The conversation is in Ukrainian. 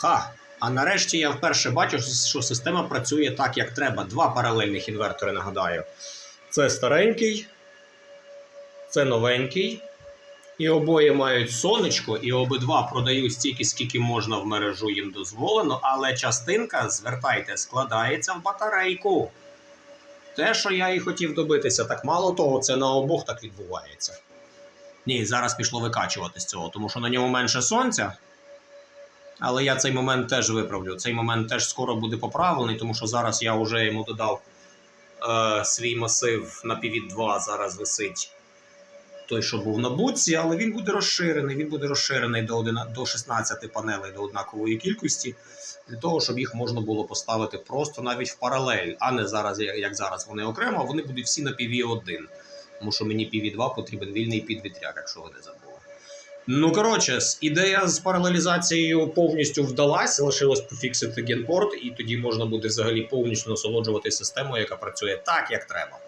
Ха! А нарешті я вперше бачу, що система працює так, як треба. Два паралельних інвертори, нагадаю. Це старенький, це новенький. І обоє мають сонечко, і обидва продають стільки, скільки можна в мережу їм дозволено, але частинка, звертайте, складається в батарейку. Те, що я і хотів добитися, так мало того, це на обох так відбувається. Ні, зараз пішло викачувати з цього, тому що на ньому менше сонця. Але я цей момент теж виправлю. Цей момент теж скоро буде поправлений, тому що зараз я вже йому додав е, свій масив на Pivot 2 зараз висить той, що був на буці, але він буде розширений. Він буде розширений до, 11, до 16 панелей до однакової кількості, для того, щоб їх можна було поставити просто навіть в паралель, а не зараз, як зараз вони окремо, вони будуть всі на PV 1 тому що мені PV 2 потрібен вільний підвітряк, якщо ви не забули. Ну, коротше, ідея з паралелізацією повністю вдалась, лишилось пофіксити генпорт, і тоді можна буде взагалі повністю насолоджуватися системою, яка працює так, як треба.